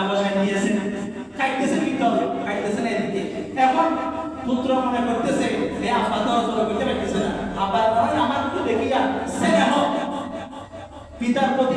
রান্না বসায় দিয়েছেন খাইতেছেন খাইতেছে না এদিকে। এখন পুত্র মনে করতেছে যে আব্বা তো অর্জন করতে পারতেছে না। আব্বার আমার তো দেখিয়া স্নেহ পিতার প্রতি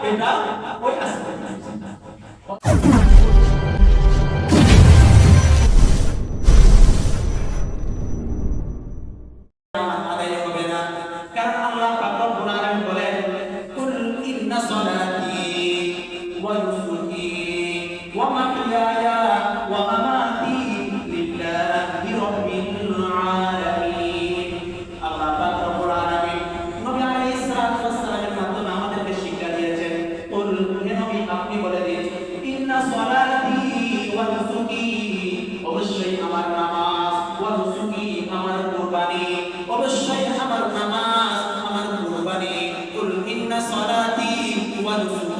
Perdão? Oi, as. Assim. one who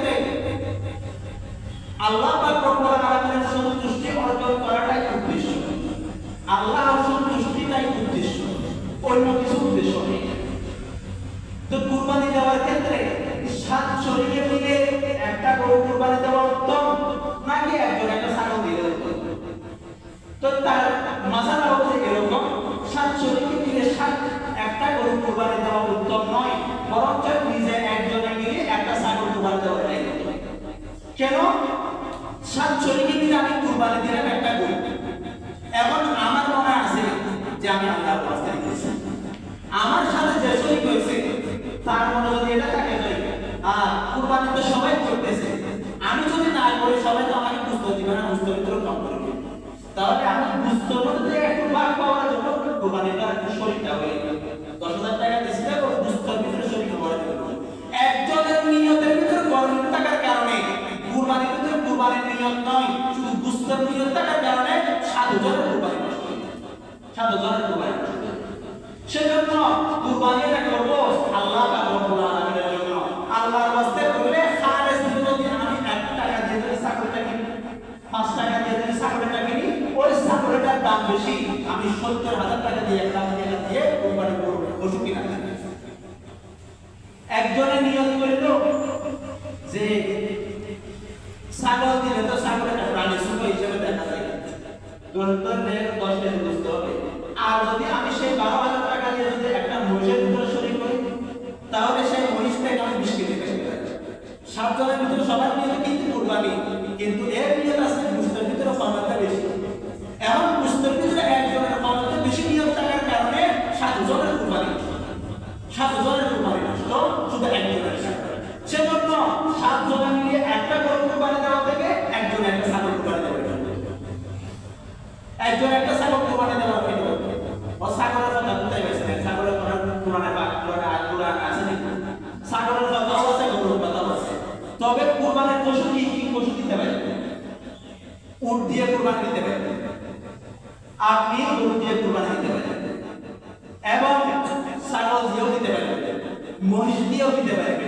ক্ষেত্রে আল্লাহ পাক রব্বুল আলামিনের সন্তুষ্টি অর্জন করাটাই উদ্দেশ্য। আল্লাহর সন্তুষ্টিটাই উদ্দেশ্য, অন্য কিছু উদ্দেশ্য নেই। তো কুরবানি দেওয়ার ক্ষেত্রে সাত শরীরে মিলে একটা গরু কুরবানি দেওয়া উত্তম, নাকি একজন একটা ছাগল দিলে তো তার মাসালা হচ্ছে এরকম, সাত শরীরে মিলে সাত একটা গরু কুরবানি দেওয়া উত্তম নয়, বরঞ্চ নিজে এক কেন? সাতচল্লিশে দিলে আমি কুরবানি দিলাম একটা গরু। এখন আমার মনে আছে যে আমি আল্লাহ রাস্তায় আমার সাথে যে শরীর হয়েছে তার মনে যদি এটা থাকে নাই আর কুরবানি তো সবাই করতেছে। আমি যদি না করি, সবাই তো আমাকে বুঝতে দিবে না, বুঝতে ভিতরে কম করবে। তাহলে আমি বুঝতে মধ্যে একটু ভাগ পাওয়ার জন্য কুরবানিটা শরীরটা হয়ে গেল। নিয়ত নয়, শুধু বুঝতে নিয়মটার কারণে সাধু জনের কুরবানি। সাধু জনের কুরবানি। সেজন্য কুরবানিটা করব, আল্লাহ কাবুল সাতজনের কুরবানি নষ্ট শুধু একজনের সেজন্য সাতজনের মিলিয়ে একটা গরু কুরবানি দেওয়া থেকে একজন একটা ছাগল কুরবানি দেওয়া একজন একটা ছাগল কুরবানি দেওয়া থেকে ও ছাগলের কথা কোথায় গেছে ছাগলের কোরআন কোরআনে বা কোরআনে আয়াত কোরআন আছে নাকি ছাগলের কথা আছে গরুর কথা আছে তবে কুরবানির পশু কি কি পশু দিতে পারে উট দিয়ে কুরবানি দিতে পারে আপনি গরু দিয়ে কুরবানি দিতে পারেন এবং ছাগল দিয়েও দিতে পারেন মহিষ দিয়েও দিতে পারেন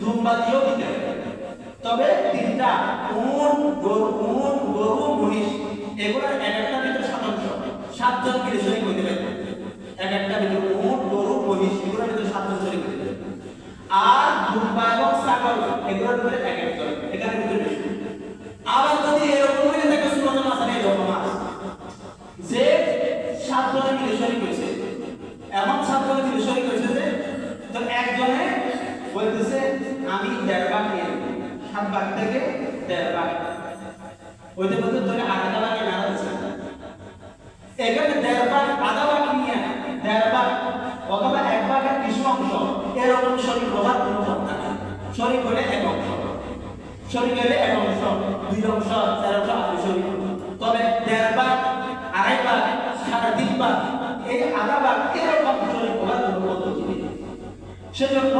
দুম্বা দিয়েও দিতে পারেন তবে তিনটা উন গরু উন, গরু, মহিষ, এগুলোর এক একটা ভিতরে শতাংশ সাতজন করে শরীর হইতে পারে। এক একটা ভিতরে উন, গরু, মহিষ, এগুলোর ভিতরে সাতজন শরীর হইতে পারে। আর দুর্বা এবং ছাগল এগুলোর ভিতরে এক একজন এখানে ভিতরে বেশি আবার যদি এরকম হয়ে থাকে সুরত মাসানে এরকম আছে যে সাতজনে মিলে শরীর হয়েছে এমন সাতজনে মিলে শরীর হয়েছে যে তো একজনে বলতেছে আমি দেড় ভাগ নিয়ে নেব। সাত ভাগ থেকে দেড় ভাগ। ওইটা বলতে তোকে আধা ভাগে না এখানে দেড় ভাগ আধা ভাগ নিয়ে দেড় ভাগ অথবা এক ভাগের কিছু অংশ। এরকম শরীর হওয়ার কোনো শরীর হলে এক অংশ। শরীর হলে এক অংশ, দুই অংশ, চার অংশ, আড়াই শরীর। তবে দেড় ভাগ, আড়াই ভাগ, সাড়ে তিন ভাগ, এই আধা ভাগ এরকম শরীর হওয়ার কোনো পদ্ধতি সেজন্য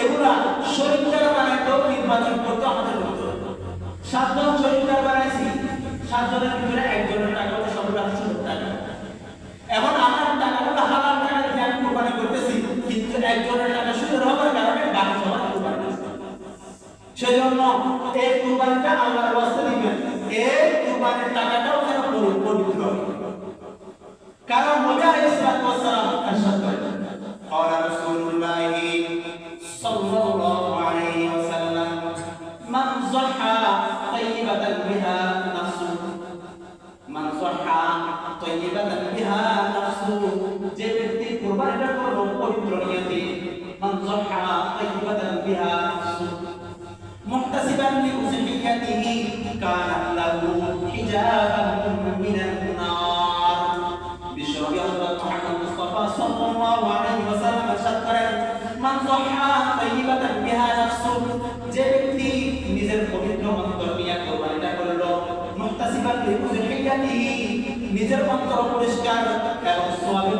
এগুলা শরীরটার বানাইতেও নির্বাচন করতে আমাদের করতে হবে সাতজন শরীরটার বানাইছি সাতজনের ভিতরে একজনের টাকা হচ্ছে সব রাখছি সুযোগ টাকা এখন আমার টাকাগুলো হালাল টাকা দিয়ে আমি কোরবানি করতেছি কিন্তু একজনের টাকা সুযোগ হওয়ার কারণে বাকি সবার কোরবানি করতে হবে। সেজন্য এই কুরবানিটা আল্লাহর ওয়াস্তে দিবেন এই কুরবানির টাকাটাও যেন পরি- পবিত্র হয় কারণ নবী আলাইহিস সালাতু ওয়াস সালাম ارشاد করেন قال رسول নিজের অন্তর পরিষ্কার এবং সওয়াবের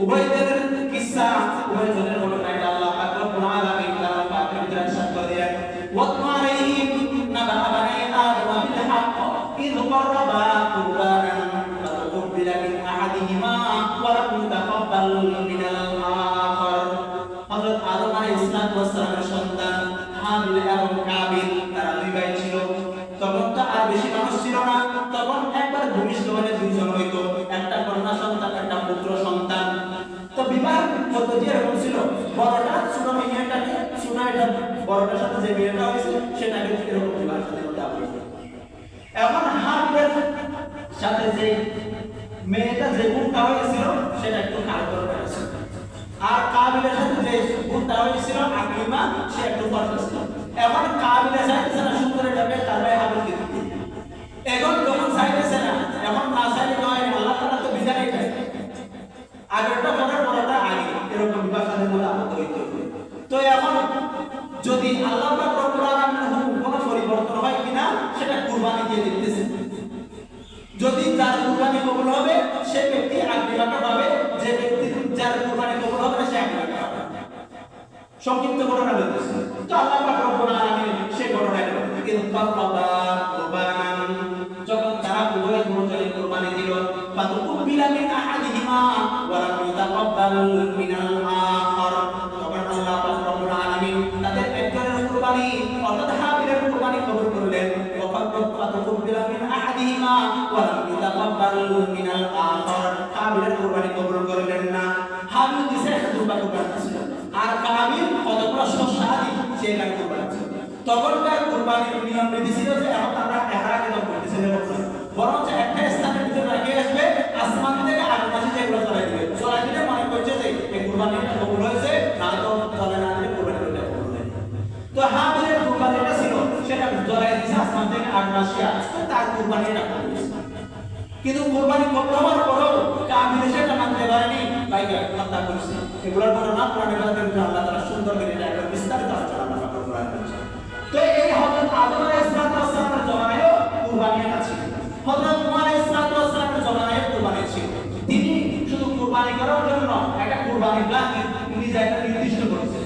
উভয়দের কিসসা সাথে যে মেয়েটা যে গুণটা হয়েছিল, সেটা একটু কালো করে ফেলেছিল আর কাবিলের সাথে যে গুণটা হয়েছিল আকলিমা সে একটু ফর্সা এখন কাবিলে চাইতেছে না সুন্দর এটাকে তার ভাই হাবিলকে দিতে এখন যখন চাইতেছে না এখন না চাইলে নয় আল্লাহ তাআলা তো বিধানই দেয় আগেরটা পরের পরেরটা আগে, এরকম বিবাহ সাথে মধ্যে আবদ্ধ হইতে তো এখন যদি আল্লাহ কোনো পরিবর্তন হয় কিনা, সেটা কুরবানি দিয়ে দিতেছে। যদি যার কুরবানি কবুল হবে সে ব্যক্তি আকলিমাটা পাবে যে ব্যক্তি যার কুরবানি কবুল হবে, সে আকলিমাটা পাবে সংক্ষিপ্ত ঘটনা বলতেছে। তো আল্লাহ পাক রব্বুল আলামিন সেই ঘটনাটা ইন কাররাবা কুরবানান যখন তারা উভয় গুণজনে কুরবানি দিল ফাতুকুবিলা মিন আহাদিহিমা ওয়া লাম ইতাকাব্বাল মিনাল আখার তখন আল্লাহ পাক রব্বুল আলামিন তাদের একজনের কুরবানি, অর্থাৎ হাবিলের কুরবানি কবুল করলেন। ওয়া ফাতুকুবিলা মিন আহাদিহিমা ওয়া লাম ইতাকাব্বাল মিনাল আখার। হাবিলের কুরবানি কবুল করলেন না। হাবিল দিছে একটা দুর্বা কুরবানি ছিল আর কাবিল কতগুলো শস্যাদি সে এখানে কুরবানি ছিল তখনকার কুরবানির নিয়ম নীতি ছিল যে এখন তারা আমরা এহারা কেন করতেছি বরঞ্চ একটা স্থানের ভিতরে রেখে আসবে, আসমান থেকে আকাশে যেগুলো চলাই দিবে। চলাই দিলে মনে করছে যে এই কুরবানিটা কবুল হয়েছে না তো চলে না দিলে কুরবানিটা কবুল হয়নি তো হাবিলের কুরবানিটা ছিল, সেটা জলাই দিয়েছে আসমান থেকে আকাশে তার কুরবানিটা কবুল হয়েছে কিন্তু কোরবানি হওয়ার পরেও কাবিল সেটা মানতে পারেনি, বাইকে হত্যা করেছে। এগুলোর ঘটনা কোরআনের ভিতরে আল্লাহ তাআলা সুন্দর করে এটা বিস্তারিত আলোচনা আমরা করব তো এই হযরত আদম আলাইহিস সালামের জমানায়ও কুরবানি আছে হযরত নূহ আলাইহিস সালামের জমানায়ও কুরবানি ছিল। তিনি শুধু কুরবানি করার জন্য একটা কুরবানি প্ল্যান নিজে একটা নির্দিষ্ট করেছেন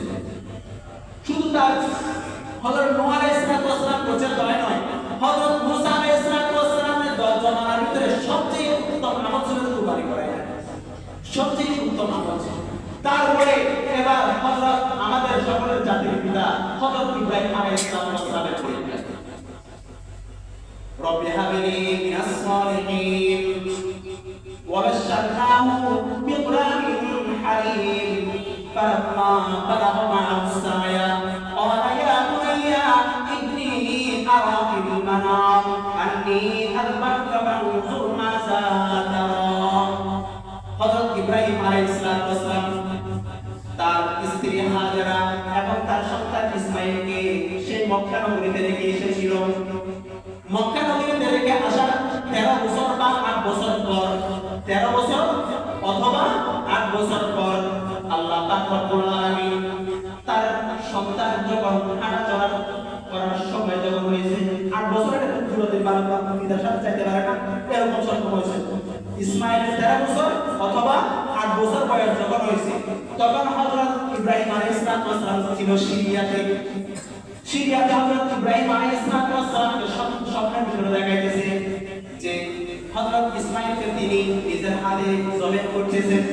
শুধু তার হযরত নূহ আলাইহিস সালাম করছেন দয় নয়, হযরত মুসা আলাইহিস সবচেয়ে উত্তম আমল ছিল তারপরে এবার হযরত আমাদের সকলের জাতির পিতা হযরত ইব্রাহিম আলাইহিস সালামের পরীক্ষা رب هب لي من الصالحين وبشرناه بغلام حليم فلما بلغ معه السعي قال يا بني إني أرى في المنام أني أذبحك فانظر মক্কা নগরীতে রেখে এসেছিল। মক্কা নগরীতে রেখে আসার তেরো বছর বা আট বছর পর, তেরো বছর অথবা আট বছর পর আল্লাহ তার সন্তান যখন হাঁটা চলা করার সময় যখন হয়েছে, আট বছরের যুবতী বালক পিতার সাথে চাইতে পারে না এরকম সক্ষম হয়েছে ইসমাইলের তেরো বছর অথবা আট বছর বয়স যখন হয়েছে, তখন হযরত ইব্রাহিম আলাইহিস সালাম ছিল সিরিয়াতে। সিরিয়াতে হযরত ইব্রাহিম আলাইহিস সালামকে স্বপ্নের ভিতরে দেখাইতেছে যে হযরত ইসমাইলকে তিনি নিজের হাতে জবেহ করতেছেন।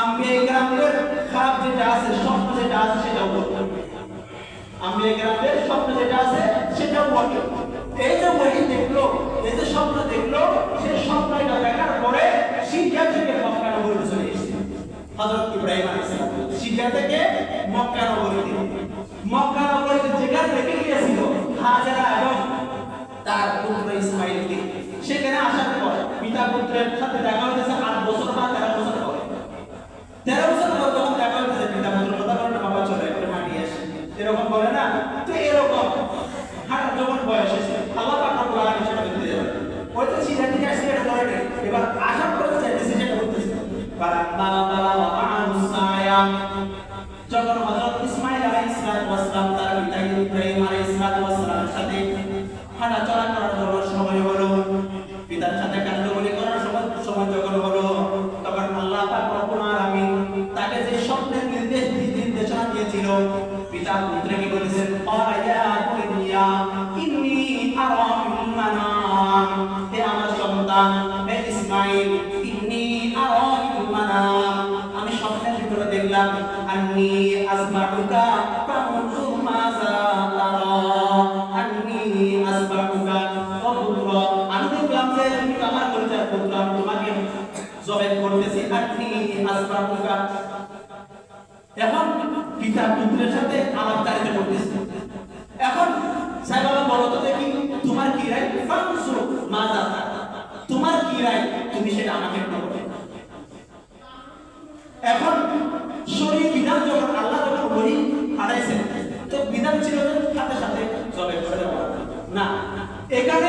আম্বিয়া ইকরামদের খারাপ যেটা আছে, স্বপ্ন যেটা আছে, সেটাও বলতে আম্বিয়া ইকরামদের স্বপ্ন যেটা আছে, সেটাও বলতে এই যে ওহি দেখল, এই যে স্বপ্ন দেখল, সেই স্বপ্নটা দেখার পরে সিরিয়া থেকে মক্কা নগরীতে চলে এসেছে। হযরত ইব্রাহিম আলাইহিস সালাম সিরিয়া থেকে মক্কা নগরীতে। মক্কা নগরীতে যেখানে রেখে গিয়েছিল হাজারা এবং তার পুত্র ইসমাইলকে সেখানে আসার পর পিতা পিতা পুত্রের সাথে দেখা হয়েছে আট বছর বা তেরো বছর পরে তেরো বছর পর যখন দেখা হয়েছে পিতা পুত্র কথা বলে বাবা চলে একটু হাঁটিয়ে আসি এরকম বলে না তো এরকম হাঁটা যখন বয়স এসে আল্লাহ পাক রব্বুল আলামিন সেটা করতে যাবে ওই তো সিজা থেকে আসছে এটা ধরে এবার আসার পরে চাইতেছে সেটা করতেছে বারাম্মা বাবা ওয়া পিতা পুত্রকে বলেছেন ইয়া বুনিয়া ইন্নী আরা ফিল মানাম হে আমার সন্তান, হে ইসমাঈল ইন্নী আরা ফিল মানাম আমি স্বপ্নের ভিতরে দেখলাম, আন্নি আসমাউকা ফানজুর মাযা তারা আন্নি ও পুত্র আমি দেখলাম যে তুমি আমার পরিচয় পুত্র আমি তোমাকে জবাই করতেছি, আন্নি আসমাউকা। এখন পিতা পুত্রের সাথে আলাপচারিত করতেছে এখন সাহেব বাবা বলো তো দেখি, তোমার কি রায়? মাযা তারা তোমার কি রায়? তুমি সেটা আমাকে একটু এখন শরীর বিধান যখন আল্লাহ যখন বলি, হারাইছেন, তো বিধান ছিল সাথে সাথে জবে না, এখানে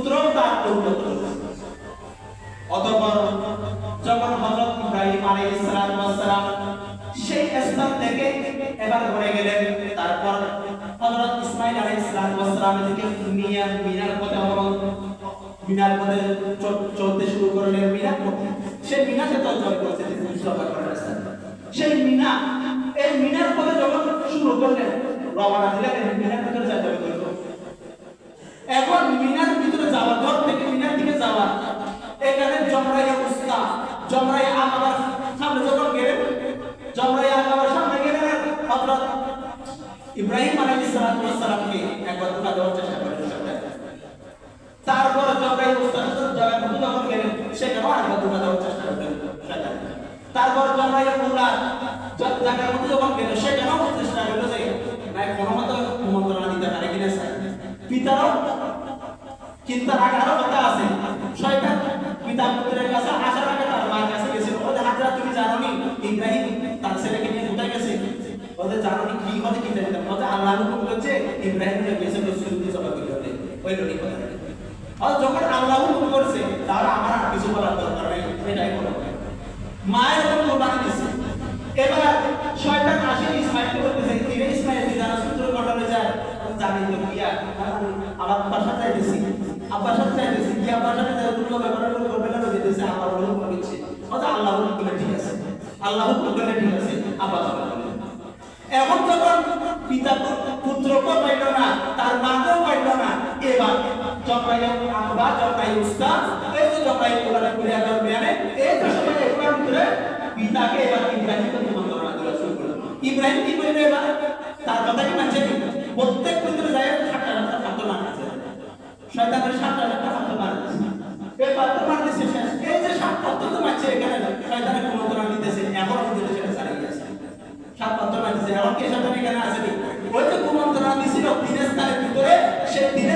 পুত্র তার উন্নত অতঃপর যখন হযরত ইব্রাহিম আলাইহিস সালাম সেই স্থান থেকে এবার ঘুরে গেলেন, তারপর হযরত ইসমাঈল আলাইহিস সালাম থেকে মিয়া মিনার পথে অবলম্বন মিনার পথে চলতে শুরু করলেন মিনার পথে। সেই মিনাতে তো জয় করতে সফর করার সেই মিনা এই মিনার পথে যখন শুরু করলেন, রওনা দিলেন, মিনার ভিতরে যাইতে হবে এখন মিনার ভিতরে যাওয়ার ঘর থেকে মিনার দিকে যাওয়া। এখানে জমরাইয়া উস্তা জমরাইয়া আকাবার সামনে যখন গেলেন জমরাইয়া আকাবার সামনে গেলেন, হযরত ইব্রাহিম আলাইহিস সালাতু ওয়াস সালামকে একবার ধোকা দেওয়ার চেষ্টা করেন তারপর জমরাইয়া উস্তা জায়গা মধ্যে যখন গেলেন, সেখানেও আরেকবার ধোকা দেওয়ার চেষ্টা করলেন তারপর জমরাইয়া মুলা জায়গার মধ্যে যখন গেলেন, সেখানেও চেষ্টা করল যে না কোনো মতো কুমন্ত্রণা দিতে পারে কিনা স্যার? কিন্তু তার আগে কথা আছে। শয়তান পিতা পুত্রের কাছে তার কাছে ওদের হাজরা তুমি ইব্রাহিম তার ছেলেকে নিয়ে কোথায় গেছে? ওদের কি কি জানি ওদের আল্লাহ হুকুম করছে ইব্রাহিম গেছে জবাব ওই লোকই কথা আর যখন আল্লাহ হুকুম করছে, তাহলে আমার আর কিছু বলার দরকার এটাই মায়ের উপর কোরবানি দিচ্ছে এবার শয়তান আসে ইসমাইল করতেছে ধীরে ইসমাইল সূত্র ঘটনা যায় জানি তো কি আর। আমার সাথে যাইতেছি। আব্বার সাথে যাইতেছি কি আব্বার সাথে যাই দুটো ব্যাপার হলো করবে না যেতেছে আল্লাহ হুকুম করেছে ওটা আল্লাহ করলে ঠিক আছে। আল্লাহ করলে ঠিক আছে। আব্বা যাবে এখন যখন পিতা পুত্রকেও পাইল না, তার মাকেও পাইল না, এবার জমরাই আব্বা জমরাই উস্তাদ, এই যে জমরাই কোরআনে দর মেয়ানে এই যে সময় ভিতরে পিতাকে এবার শয়তানের সাতটা সাতটা খাদ্য মারতেছে এই পাত্র মারতেছে শেষ। এই যে সাত তো মারছে এখানে শয়তানের তোরা নিতেছে এখনও পর্যন্ত সেটা চালিয়ে আছে সাত পাত্র মারতেছে এখন কে শয়তান এখানে আসেনি ওই যে কুমন্ত্রণা দিছিল দিনের স্থানের ভিতরে, সেই তিন